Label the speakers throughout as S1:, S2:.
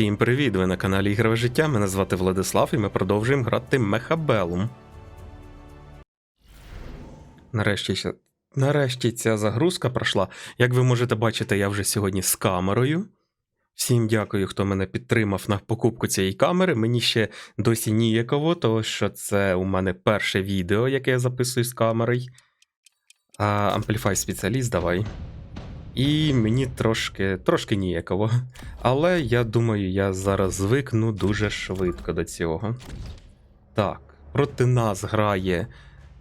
S1: Всім привіт! Ви на каналі Ігрове життя. Мене звати Владислав, і ми продовжуємо грати Мехабелум. Нарешті, Нарешті ця загрузка пройшла. Як ви можете бачити, я вже сьогодні з камерою. Всім дякую, хто мене підтримав на покупку цієї камери. Мені ще досі ніяково, тому що це у мене перше відео, яке я записую з камерою. А, Amplify спеціаліст, давай. І мені трошки, трошки ніяково. Але я думаю, я зараз звикну дуже швидко до цього. Так, проти нас грає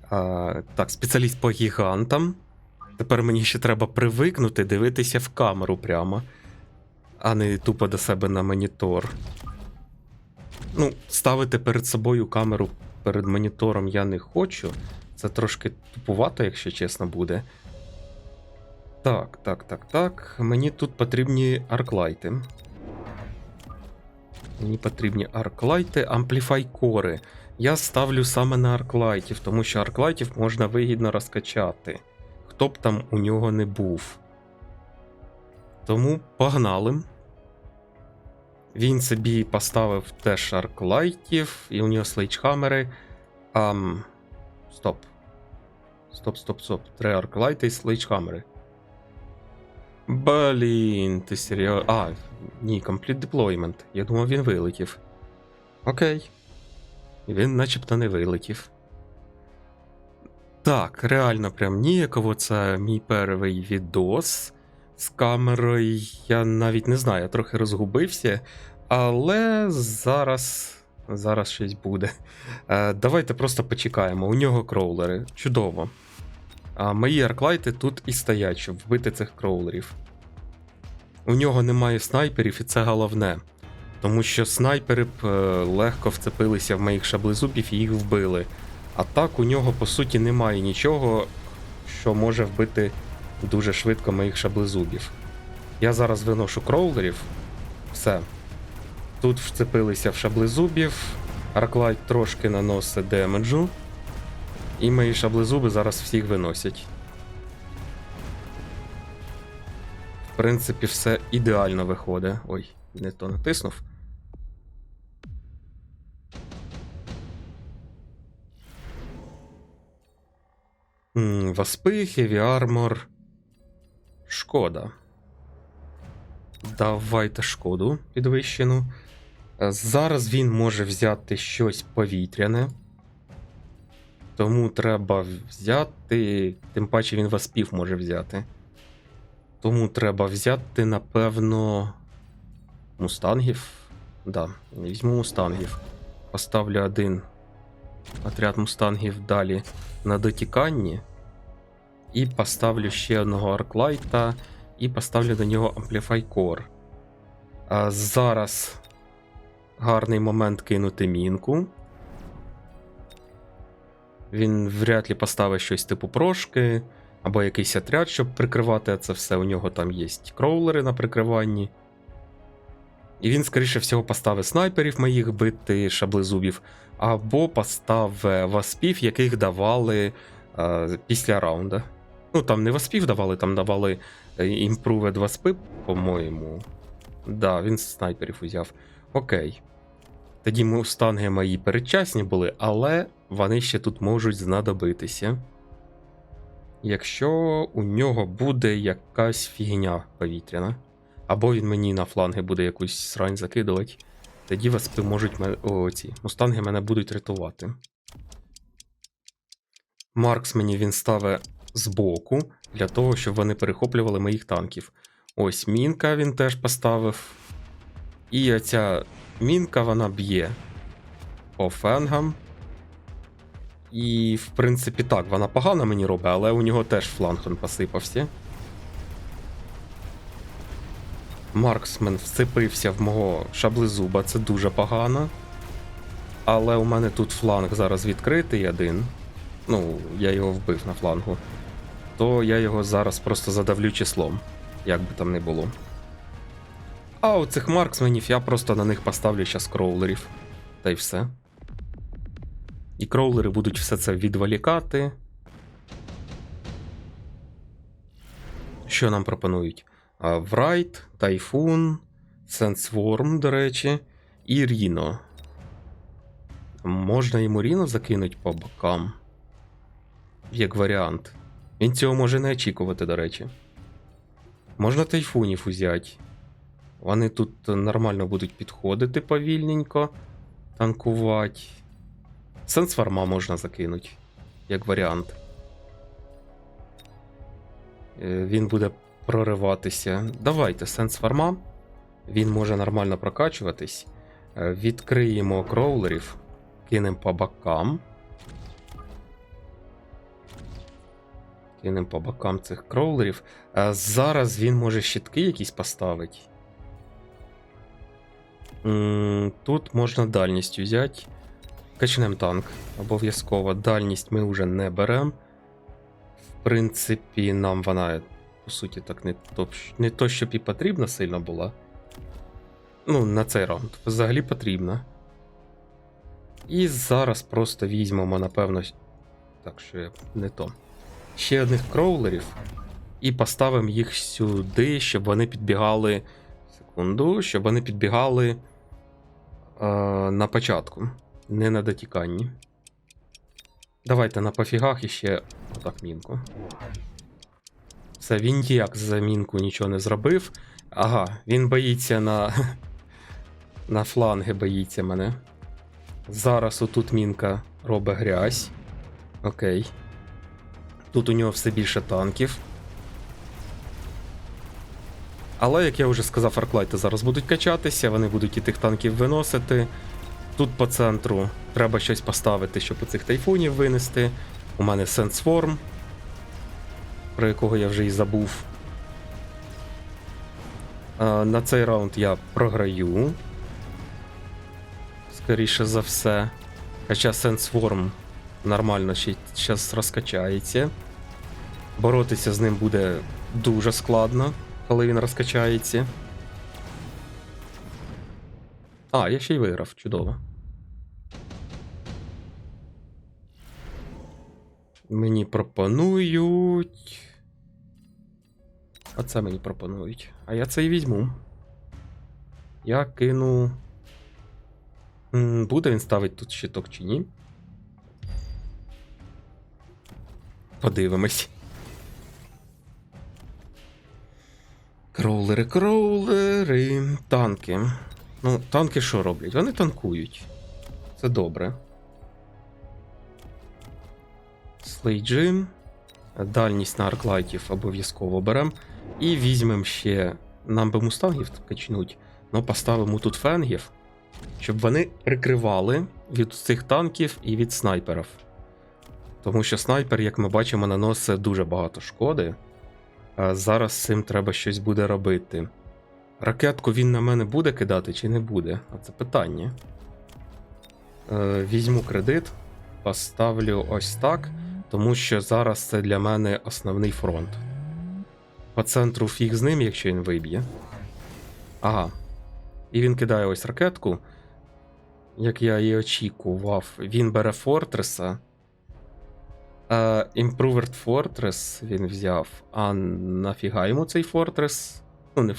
S1: а, так, спеціаліст по гігантам. Тепер мені ще треба привикнути дивитися в камеру прямо, а не тупо до себе на монітор. Ну, ставити перед собою камеру перед монітором я не хочу. Це трошки тупувато, якщо чесно буде. Так, так, так, так. Мені тут потрібні арклайти. Мені потрібні арклайти, ампліфай кори. Я ставлю саме на арклайтів, тому що арклайтів можна вигідно розкачати. Хто б там у нього не був. Тому погнали. Він собі поставив теж арклайтів, і у нього слейчхамери. Ам. Стоп. Стоп, стоп, стоп. Три арклайти і слейчхамери. Блін, ти серйозно. А, ні, Complete Deployment. Я думав, він вилетів. Окей. Він начебто не вилетів. Так, реально, прям ніяково. Це мій перший відос з камерою. Я навіть не знаю, я трохи розгубився. Але зараз. Зараз щось буде. Е, давайте просто почекаємо. У нього кроулери. Чудово. А мої арклайти тут і стоять, щоб вбити цих кроулерів. У нього немає снайперів, і це головне. Тому що снайпери б е, легко вцепилися в моїх шаблезубів і їх вбили. А так у нього, по суті, немає нічого, що може вбити дуже швидко моїх шаблезубів. Я зараз виношу кроулерів. Все. Тут вцепилися в шаблезубів. Арклайт трошки наносить демеджу. І мої шаблезуби зараз всіх виносять. В принципі, все ідеально виходить. Ой, не то натиснув. Васпи, Heavy Armor. Шкода. Давайте шкоду підвищену. Е, Зараз він може взяти щось повітряне. Тому треба взяти. Тим паче він васпів може взяти. Тому треба взяти, напевно, мустангів. Да, візьму мустангів. Поставлю один отряд мустангів далі на дотіканні. І поставлю ще одного арклайта. І поставлю до нього Amplify Core. А зараз гарний момент кинути мінку. Він вряд ли поставить щось типу прошки, або якийсь отряд, щоб прикривати це все. У нього там є кроулери на прикриванні. І він, скоріше всього, поставить снайперів моїх бити шаблезубів, або поставив васпів, яких давали е, після раунда. Ну, там не васпів давали, там давали е, Improved васпи, по-моєму. Да, він снайперів узяв. Окей. Тоді мустанги мої передчасні були, але вони ще тут можуть знадобитися. Якщо у нього буде якась фігня повітряна, або він мені на фланги буде якусь срань закидувати, тоді васпи можуть мене. О, ці мустанги мене будуть рятувати. Маркс мені він ставить збоку, для того, щоб вони перехоплювали моїх танків. Ось мінка він теж поставив. І оця мінка вона б'є по фенгам. І, в принципі, так, вона погано мені робить, але у нього теж фланг посипався. Марксмен вцепився в мого шаблезуба, це дуже погано. Але у мене тут фланг зараз відкритий один. Ну, я його вбив на флангу. То я його зараз просто задавлю числом, як би там не було. А цих марксменів я просто на них поставлю зараз кроулерів. Та й все. І кроулери будуть все це відволікати. Що нам пропонують? Врайт, Тайфун, Сенсворм, до речі, і Ріно. Можна йому Ріно закинути по бокам. Як варіант. Він цього може не очікувати, до речі. Можна тайфунів узяти. Вони тут нормально будуть підходити повільненько, танкувати. Сенсфарма можна закинути, як варіант. Е, Він буде прориватися. Давайте сенсфарма. Він може нормально прокачуватись. Е, Відкриємо кроулерів, кинемо по бокам. Кинемо по бокам цих кроулерів. Зараз він може щитки якісь поставити. Тут можна дальність взяти. Качнем танк. Обов'язково. Дальність ми вже не беремо. В принципі, нам вона, по суті, так не то, не то, щоб і потрібна сильно була. Ну, на цей раунд. Взагалі потрібна. І зараз просто візьмемо, напевно. Так, що не то. Ще одних кроулерів. І поставимо їх сюди, щоб вони підбігали. Секунду, щоб вони підбігали на початку, не на дотіканні. Давайте на пофігах іще отак мінку. Все, він ніяк за мінку нічого не зробив. Ага, він боїться на. На фланги боїться мене. Зараз отут мінка робить грязь. Окей. Тут у нього все більше танків. Але, як я вже сказав, арклайти зараз будуть качатися, вони будуть і тих танків виносити. Тут по центру треба щось поставити, щоб у цих тайфунів винести. У мене Сенсформ, про якого я вже і забув. А, на цей раунд я програю. Скоріше за все. Хоча Сенсворм нормально ще зараз розкачається. Боротися з ним буде дуже складно, коли він розкачається. А, я ще й виграв, чудово. Мені пропонують. Оце мені пропонують. А я це і візьму. Я кину. Буде він ставити тут щиток чи ні? Подивимось. Кроулери, кроулери, танки. Ну, танки що роблять? Вони танкують. Це добре. Слейджим. Дальність на арклайтів обов'язково беремо. І візьмемо ще. Нам би мустангів качнуть, але поставимо тут фенгів, щоб вони прикривали від цих танків і від снайперів. Тому що снайпер, як ми бачимо, наносить дуже багато шкоди. Зараз з цим треба щось буде робити. Ракетку він на мене буде кидати чи не буде? А це питання. Е, візьму кредит, поставлю ось так, тому що зараз це для мене основний фронт. По центру фіг з ним, якщо він виб'є. Ага. І він кидає ось ракетку. Як я і очікував, він бере Фортреса. Е, Improved Fortress він взяв. А нафіга йому цей Fortress? Ну, не.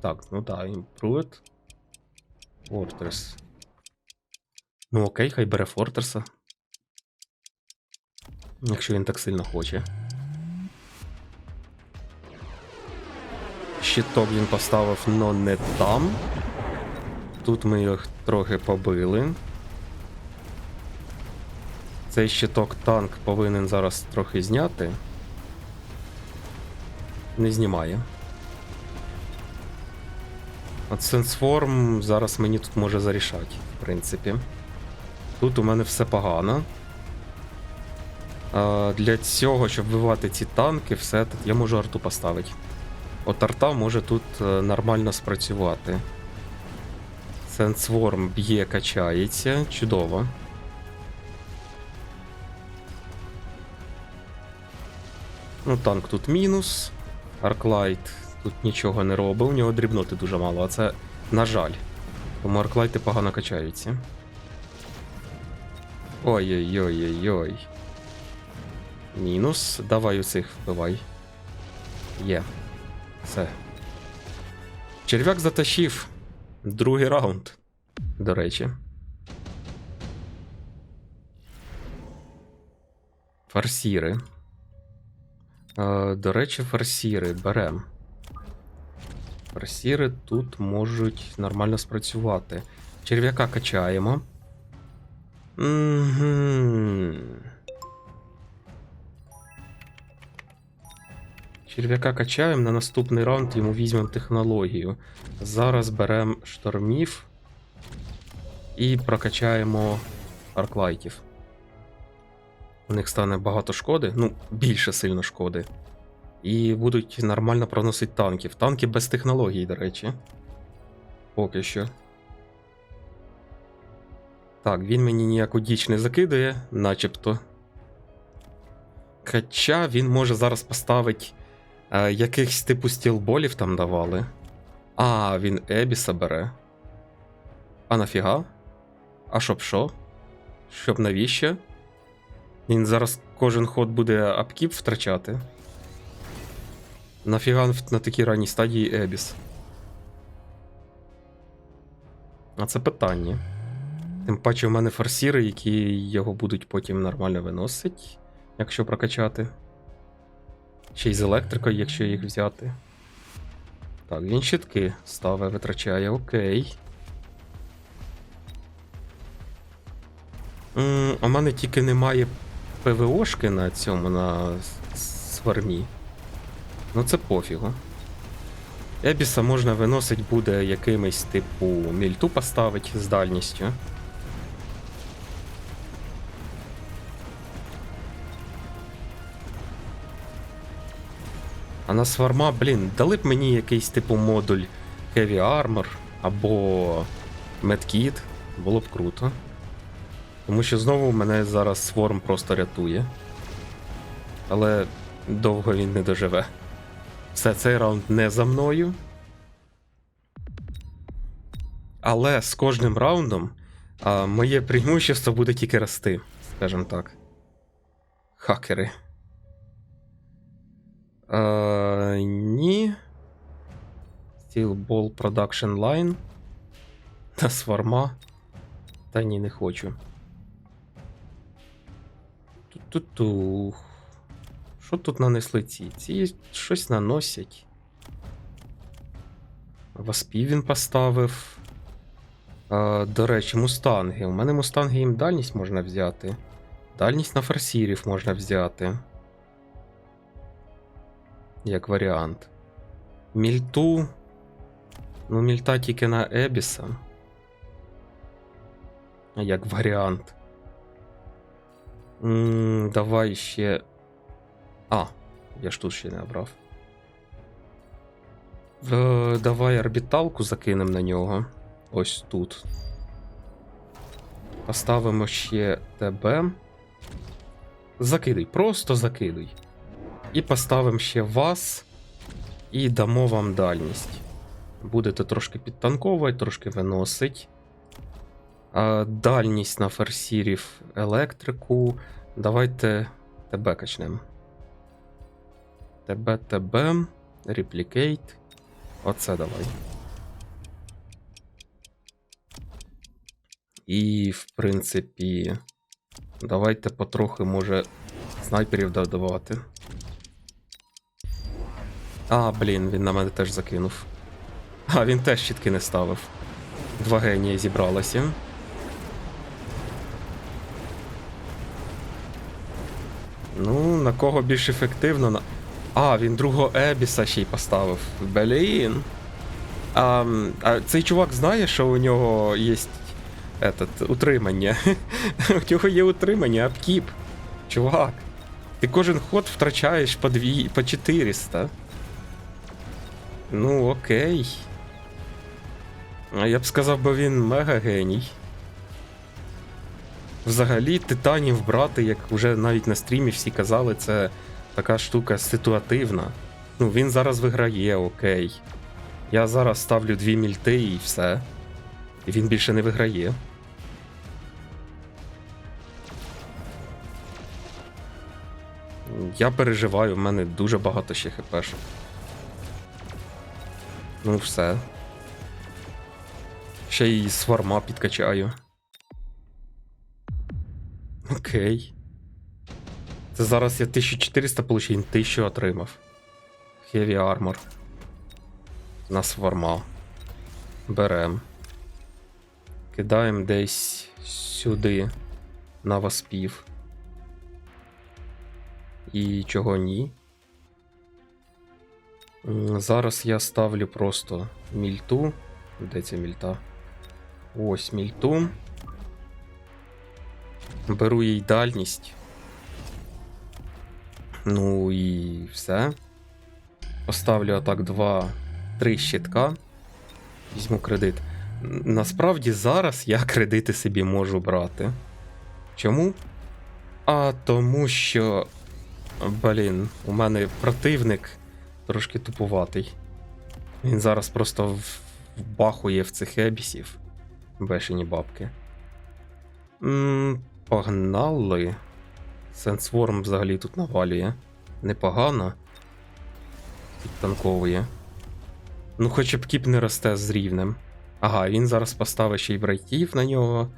S1: Так, ну так, Improved Fortress. Ну окей, хай бере Фортреса. Якщо він так сильно хоче. Щиток він поставив, но не там. Тут ми їх трохи побили. Цей щиток танк повинен зараз трохи зняти. Не знімає. От Сенсформ зараз мені тут може зарішати, в принципі. Тут у мене все погано. А, для цього, щоб вбивати ці танки, все я можу арту поставити. От арта може тут е, нормально спрацювати. Сенсворм б'є, качається. Чудово. Ну, танк тут мінус. Арклайт тут нічого не робить, у нього дрібноти дуже мало, а це, на жаль. Тому арклайти погано качаються. Ой-ой-ой-ой-ой. Мінус. Давай у цих вбивай. Є. Все. Черв'як затащив. Другий раунд. До речі. Фарсіри. Е, до речі, фарсіри берем. Фарсіри тут можуть нормально спрацювати. Черв'яка качаємо. Угу. Черв'яка качаємо, на наступний раунд йому візьмемо технологію. Зараз беремо штормів і прокачаємо арклайтів. У них стане багато шкоди, ну, більше сильно шкоди. І будуть нормально проносити танків. Танки без технологій, до речі. Поки що. Так, він мені ніяку діч не закидує, начебто. Хоча він може зараз поставити е, якихось типу стілболів там давали. А, він Ебіса бере. А нафіга? А щоб що? Щоб навіщо? Він зараз кожен ход буде апкіп втрачати. Нафіга на такій ранній стадії Ебіс? А це питання. Тим паче, в мене форсіри, які його будуть потім нормально виносити, якщо прокачати. Ще й з електрикою, якщо їх взяти. Так, він щитки ставить, витрачає, окей. М, У мене тільки немає ПВОшки на цьому, на свармі. Ну це пофігу. Ебіса можна виносить буде якимось типу мільту поставить з дальністю. А на сварма, блін, дали б мені якийсь типу модуль Heavy Armor або Medkit, було б круто. Тому що знову мене зараз сворм просто рятує. Але довго він не доживе. Все, цей раунд не за мною. Але з кожним раундом а, моє преимущество буде тільки рости, скажімо так. Хакери. А, ні. Steel Ball Production Line. Та сварма. Та ні, не хочу. Ту-ту-ту. Що тут нанесли ці? Ці щось наносять. Васпів він поставив. А, до речі, мустанги. У мене мустанги їм дальність можна взяти. Дальність на форсірів можна взяти. Як варіант. Мільту. Ну, мільта тільки на Ебіса. Як варіант. Давай ще. А, я ж тут ще не обрав. Е, давай орбіталку закинемо на нього. Ось тут. Поставимо ще тебе. Закидуй, просто закидуй. І поставимо ще вас. І дамо вам дальність. Будете трошки підтанковувати, трошки виносить. Дальність на форсірів електрику. Давайте тебе качнемо. Тебе, тебе. Реплікейт. Оце давай. І, в принципі, давайте потрохи, може, снайперів додавати. А, блін, він на мене теж закинув. А, він теж щітки не ставив. Два генії зібралося. На кого більш ефективно? На... А, він другого Ебіса ще й поставив. Блін. А, а цей чувак знає, що у нього є этот, утримання. у нього є утримання, апкіп. Чувак. Ти кожен ход втрачаєш по, дві, по 400. Ну, окей. А я б сказав, бо він мега геній. Взагалі, титанів брати, як вже навіть на стрімі всі казали, це така штука ситуативна. Ну, він зараз виграє, окей. Я зараз ставлю дві мільти і все. І він більше не виграє. Я переживаю, в мене дуже багато ще хпшок. Ну, все. Ще й сварма підкачаю. Окей. Це зараз я 1400 получив, він 1000 отримав. Heavy Armor. На сварма. Берем. Кидаємо десь сюди. На васпів. І чого ні? Зараз я ставлю просто мільту. Де ця мільта? Ось мільту. Беру їй дальність. Ну і все. Поставлю отак два-три щитка. Візьму кредит. Насправді зараз я кредити собі можу брати. Чому? А тому що. Блін, у мене противник трошки тупуватий. Він зараз просто вбахує в цих ебісів. Бешені бабки. м погнали. Сенсворм взагалі тут навалює. Непогано. Підтанковує. Ну, хоча б кіп не росте з рівнем. Ага, він зараз поставить ще й брайтів на нього.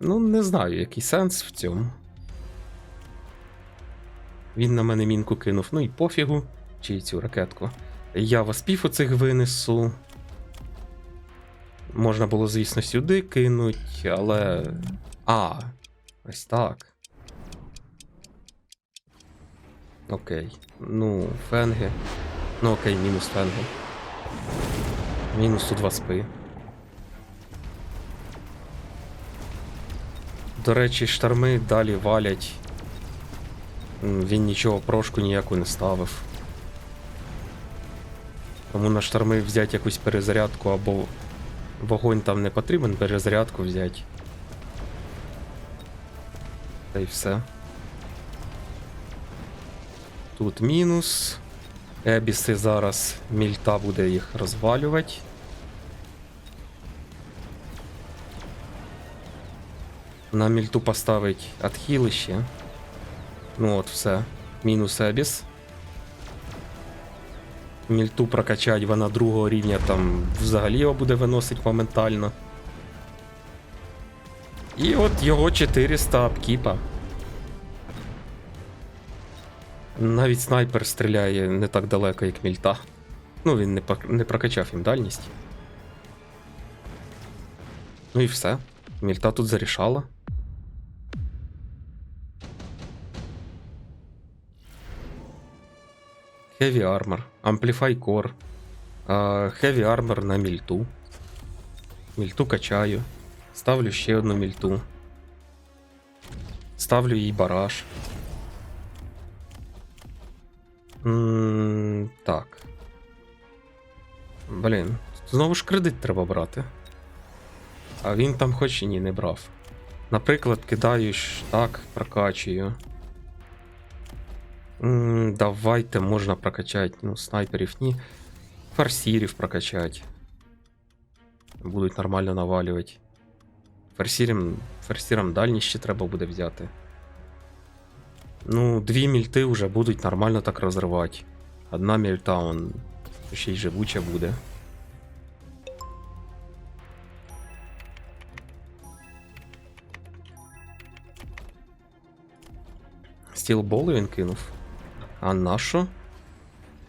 S1: Ну, не знаю, який сенс в цьому. Він на мене мінку кинув, ну і пофігу. Чи цю ракетку. Я васпів оцих винесу. Можна було, звісно, сюди кинуть, але. А, ось так. Окей. Ну, фенги. Ну окей, мінус фенги. Мінус тут васпи. До речі, шторми далі валять. Він нічого прошку ніяку не ставив. Тому на шторми взяти якусь перезарядку або вогонь там не потрібен, перезарядку взяти. Та й все. Тут мінус. Ебіси зараз мільта буде їх розвалювати. На мільту поставить отхилище. Ну от, все. Мінус Ебіс. Мільту прокачать вона другого рівня, там взагалі його буде виносить моментально. І от його 400 апкіпа. Навіть снайпер стріляє не так далеко, як мільта. Ну, він не, не прокачав їм дальність. Ну і все. Мільта тут зарішала. Heavy Armor, Amplify Core. Heavy Armor на мільту. Мільту качаю. Ставлю ще одну мільту. Ставлю їй бараж. М, так. Блін, знову ж кредит треба брати. А він там хоч і ні не брав. Наприклад, кидаю ж так, прокачую. М, давайте можна прокачати. Ну, снайперів ні. Фарсірів прокачати. Будуть нормально навалювати. Фарсірам, фарсірам дальність ще треба буде взяти. Ну, дві мільти вже будуть нормально так розривати. Одна мільта, он ще й живуча буде. Стілболи він кинув. А на що?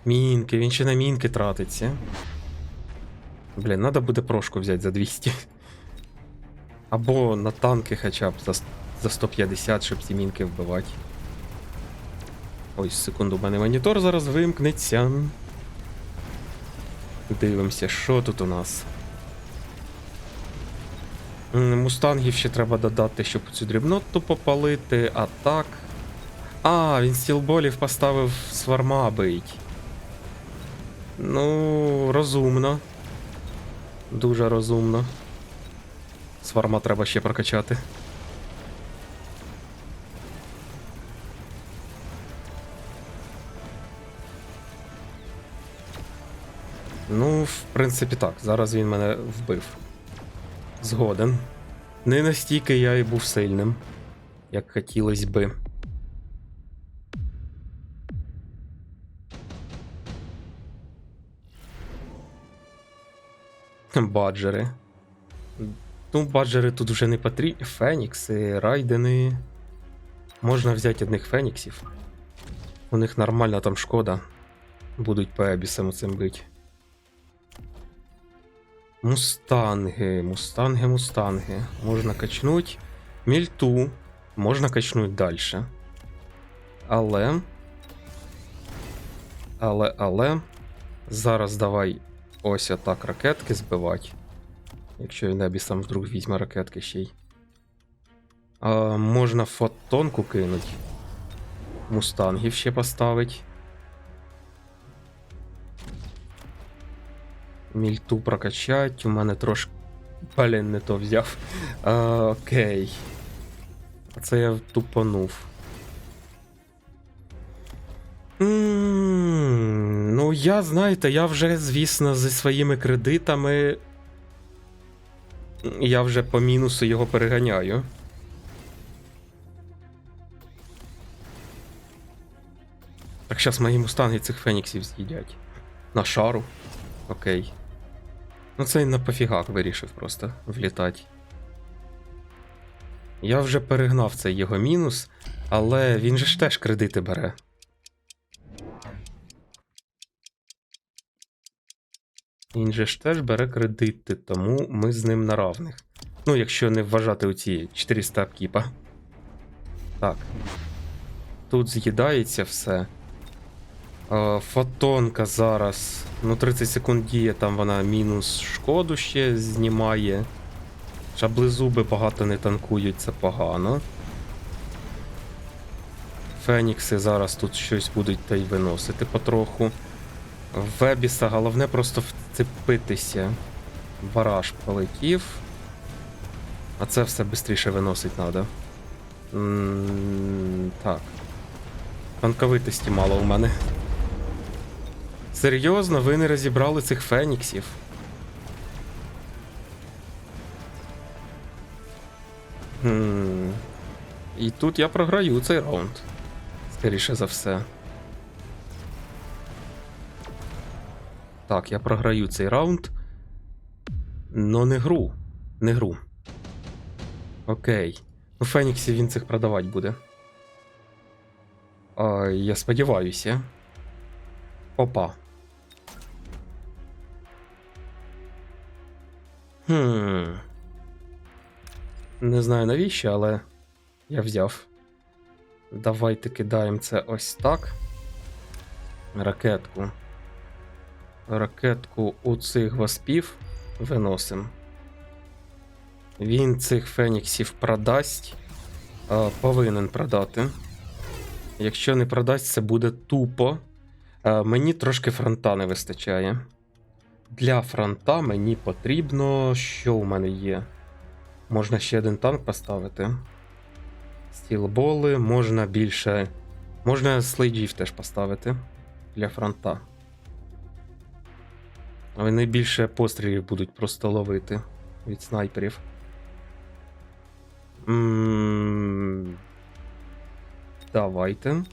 S1: Мінки, він ще на мінки тратиться. Блін, треба буде прошку взяти за 200. Або на танки хоча б за, за 150, щоб ці мінки вбивати. Ой, секунду, у мене монітор зараз вимкнеться. Дивимося, що тут у нас. Мустангів ще треба додати, щоб цю дрібноту попалити, а так. А, він стілболів поставив сварма бить. Ну, розумно. Дуже розумно. Сварма треба ще прокачати. Ну, в принципі, так. Зараз він мене вбив. Згоден. Не настільки я і був сильним, як хотілося би. Баджери. Ну, баджери тут вже не потрібні. Фенікси, райдени. Можна взяти одних феніксів. У них нормальна там шкода. Будуть по ебісам цим бити. Мустанги, мустанги, мустанги. Можна качнуть. Мільту. Можна качнуть далі. Але. Але, але. Зараз давай ось отак ракетки збивати. Якщо він небі сам вдруг візьме ракетки ще й. А, можна фотонку кинуть. Мустангів ще поставить. Мільту прокачать. У мене трошки. Блін, не то взяв. А, окей. А це я тупанув. Ну, я, знаєте, я вже, звісно, зі своїми кредитами. Я вже по мінусу його переганяю. Так зараз мої мустанги цих феніксів з'їдять. На шару. Окей. Ну це на пофігах вирішив просто влітати. Я вже перегнав цей його мінус, але він же ж теж кредити бере. Він же ж теж бере кредити, тому ми з ним на равних. Ну, якщо не вважати оці 400 апкіпа. Так. Тут з'їдається все. Е, Фотонка зараз. Ну, 30 секунд діє, там вона мінус шкоду ще знімає. Шаблезуби багато не танкують, це погано. Фенікси зараз тут щось будуть та й виносити потроху. Вебіса головне просто вцепитися. Бараж полетів. А це все швидше виносить треба. Так. Танковитості мало у мене. Серйозно, ви не розібрали цих феніксів. Хм. І тут я програю цей раунд. Скоріше за все. Так, я програю цей раунд. Но не гру. Не гру. Окей. Ну, Феніксів він цих продавати буде. А, я сподіваюся. Опа. Хм. Не знаю навіщо, але я взяв. Давайте кидаємо це ось так. Ракетку. Ракетку у цих васпів виносимо. Він цих феніксів продасть. А, повинен продати. Якщо не продасть, це буде тупо. А, мені трошки фронта не вистачає. Для фронта мені потрібно. Що у мене є? Можна ще один танк поставити. Стілболи, можна більше. Можна слейджів теж поставити для фронта. Вони більше пострілів будуть просто ловити від снайперів. М, Давайте.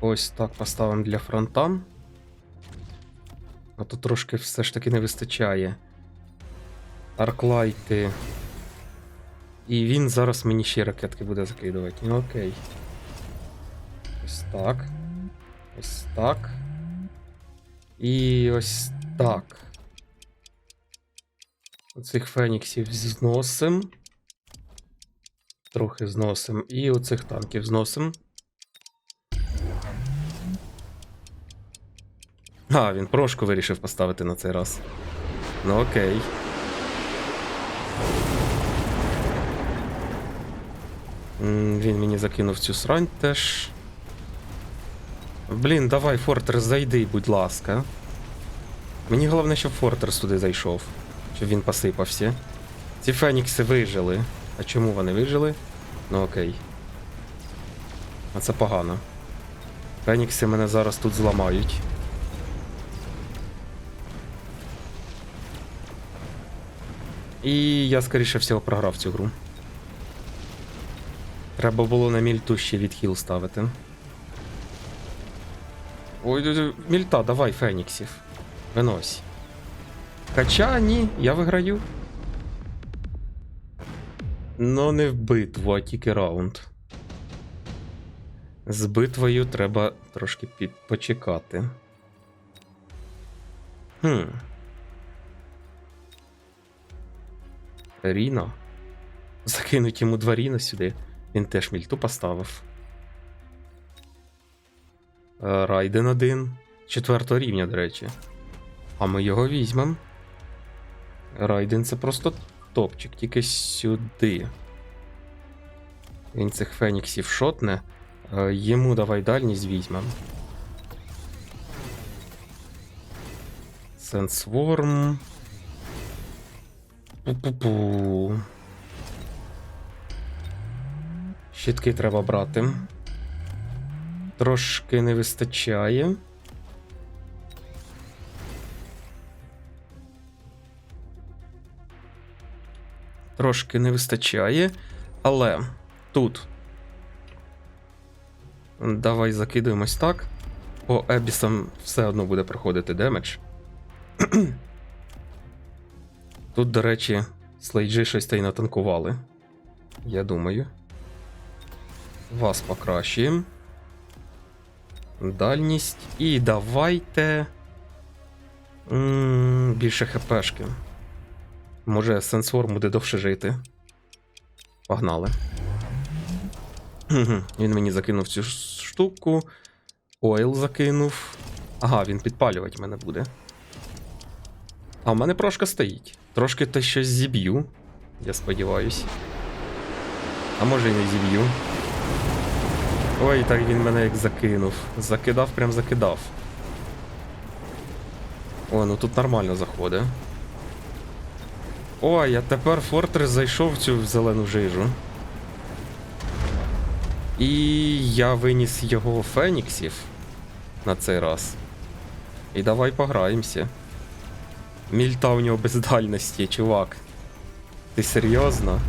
S1: Ось так поставимо для фронта. А то трошки все ж таки не вистачає. Арклайти. І він зараз мені ще ракетки буде закидувати. Ну окей. Ось так. Ось так. І ось так. Оцих феніксів зносим. Трохи зносим. І оцих танків зносим. А, він прошку вирішив поставити на цей раз. Ну окей. Він мені закинув цю срань теж. Блін, давай, Фортрес, зайди, будь ласка. Мені головне, щоб Фортрес туди зайшов. Щоб він посипався. Ці Фенікси вижили. А чому вони вижили? Ну окей. А це погано. Фенікси мене зараз тут зламають. І я, скоріше всього, програв цю гру. Треба було на мільту ще відхил ставити. Ой, мільта, давай, Феніксів. Винось. Хоча ні, я виграю. Ну, не в битву, а тільки раунд. З битвою треба трошки під... почекати. Хм. Ріно. Закинуть йому два Ріно сюди. Він теж мільту поставив. Е, Райден один. Четвертого рівня, до речі. А ми його візьмемо. Райден це просто топчик, тільки сюди. Він цих феніксів шотне. Е, Йому давай дальність візьмем. Сенсворм. Пу-пу-пу. Щитки треба брати. Трошки не вистачає. Трошки не вистачає. Але тут. Давай закидуємось так. По Ебісам все одно буде проходити демедж. Тут, до речі, слейджі щось та й натанкували. Я думаю. Вас покращуємо. Дальність. І давайте. більше хпшки. Може, сенсор буде довше жити. Погнали. Він мені закинув цю штуку. Ойл закинув. Ага, він підпалювати мене буде. А в мене прошка стоїть. Трошки то щось зіб'ю. Я сподіваюсь. А може й не зіб'ю. Ой, так він мене як закинув. Закидав, прям закидав. О, ну тут нормально заходить. Ой, а тепер Фортрес зайшов в цю зелену жижу. І я виніс його Феніксів на цей раз. І давай пограємося. Мільта у нього без дальності, чувак. Ти серйозно?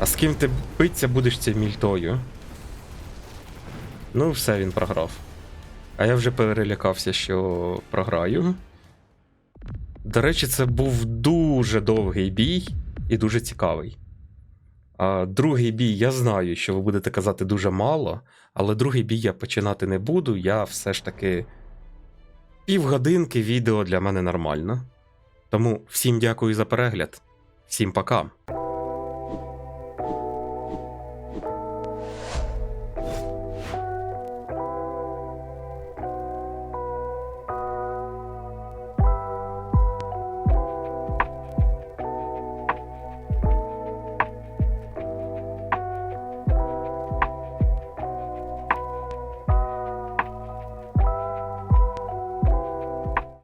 S1: А з ким ти биться будеш цією мільтою? Ну, все, він програв. А я вже перелякався, що програю. До речі, це був дуже довгий бій і дуже цікавий. А другий бій, я знаю, що ви будете казати дуже мало, але другий бій я починати не буду. Я все ж таки. Півгодинки відео для мене нормально. Тому всім дякую за перегляд. Всім пока.